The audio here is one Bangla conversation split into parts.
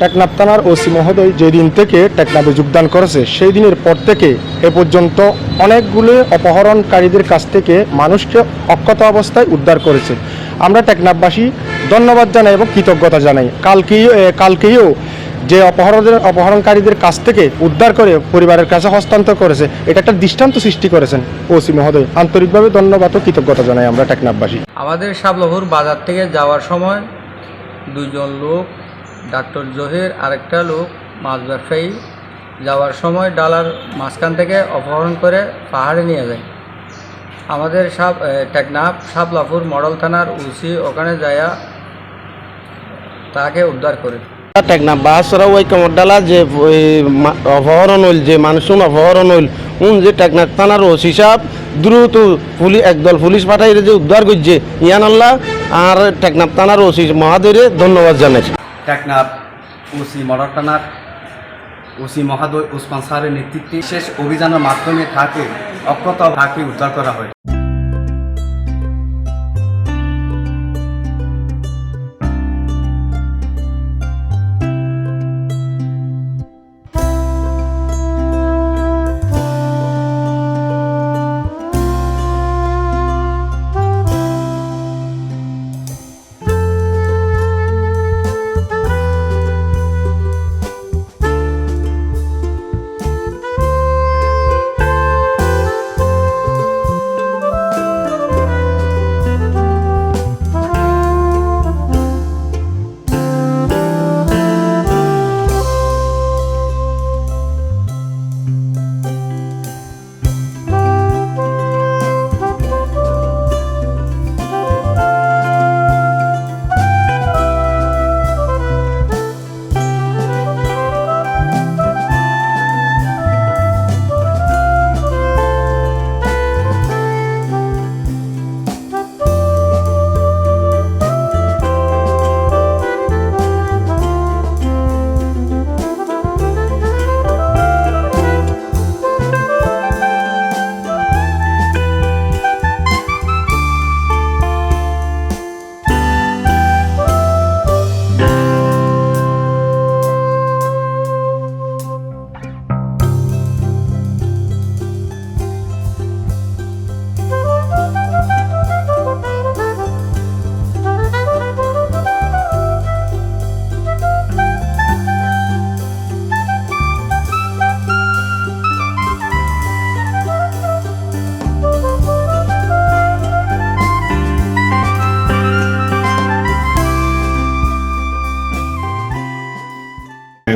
টেকনাফ থানার ওসি মহোদয় যেদিন থেকে টেকনাফে যোগদান করেছে সেই দিনের পর থেকে এ পর্যন্ত অনেকগুলো অপহরণকারীদের কাছ থেকে মানুষকে অক্ষত অবস্থায় উদ্ধার করেছে। আমরা টেকনাফবাসী ধন্যবাদ জানাই এবং কৃতজ্ঞতা জানাই। কালকেই কালকেও যে অপহরণের অপহরণকারীদের কাছ থেকে উদ্ধার করে পরিবারের কাছে হস্তান্তর করেছে, এটা একটা দৃষ্টান্ত সৃষ্টি করেছেন ওসি মহোদয়। আন্তরিকভাবে ধন্যবাদ ও কৃতজ্ঞতা জানাই আমরা টেকনাফবাসী। আমাদের শাবলহুর বাজার থেকে যাওয়ার সময় দুজন লোক ডাক্তার জহির, আরেকটা লোক, মাছ ব্যবসায়ী, যাওয়ার সময় ডালার মাঝখান থেকে অপহরণ করে পাহাড়ে নিয়ে যায়। আমাদের সাপ টেকনাফ সাবলাফুর মডেল থানার উসি ওখানে যায়া তাকে উদ্ধার করে। টেকনা বাসরা ওই কমরডালা যে ওই অপহরণ হইল, যে মানুষজন অপহরণ হইল, উন যে টেকনা থানার ওসি সাহেব দ্রুত পুলিশ একদল পুলিশ পাঠাই যে উদ্ধার করছে, ইয়ান আল্লাহ, আর টেকনাফ থানার ওসি মহাদরে ধন্যবাদ জানাইছে। টেকনাফ, ওসি মডার থানার ওসি মহাদয় ওসমান সারের নেতৃত্বে শেষ অভিযানের মাধ্যমে থাকে অক্ষত তাকে উদ্ধার করা হয়।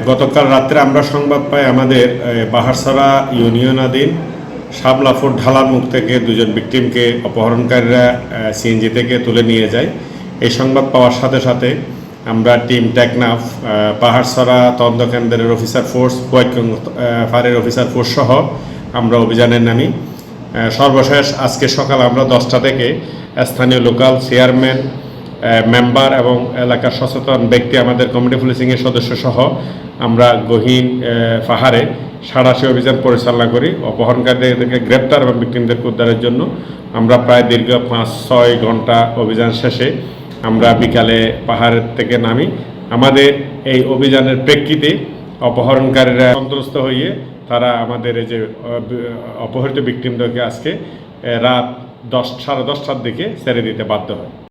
গতকাল রাত্রে আমরা সংবাদ পাই আমাদের এ, বাহারছড়া ইউনিয়নাধীন সাবলাফুর ঢালার মুখ থেকে দুজন ভিকটিমকে অপহরণকারীরা সিএনজি থেকে তুলে নিয়ে যায়। এই সংবাদ পাওয়ার সাথে সাথে আমরা টিম টেকনাফ পাহাড়ছড়া তদন্ত কেন্দ্রের অফিসার ফোর্স কুয়াইকং ফায়ারের অফিসার ফোর্স সহ আমরা অভিযানে নামি সর্বশেষ আজকে সকাল আমরা দশটা থেকে স্থানীয় লোকাল চেয়ারম্যান মেম্বার এবং এলাকার সচেতন ব্যক্তি আমাদের কমিটি পুলিশিংয়ের সদস্য সহ আমরা গহীন পাহাড়ে সাড়াশি অভিযান পরিচালনা করি। অপহরণকারীদেরকে গ্রেপ্তার এবং ভিক্টিমদেরকে উদ্ধারের জন্য আমরা প্রায় দীর্ঘ পাঁচ, ছয় ঘণ্টা অভিযান শেষে আমরা বিকালে পাহাড়ের থেকে নামি। আমাদের এই অভিযানের প্রেক্ষিতে অপহরণকারীরা সন্ত্রস্ত হয়ে তারা আমাদের এই যে অপহৃত ভিক্টিমদেরকে আজকে রাত দশ, সাড়ে দশটার দিকে ছেড়ে দিতে বাধ্য হয়।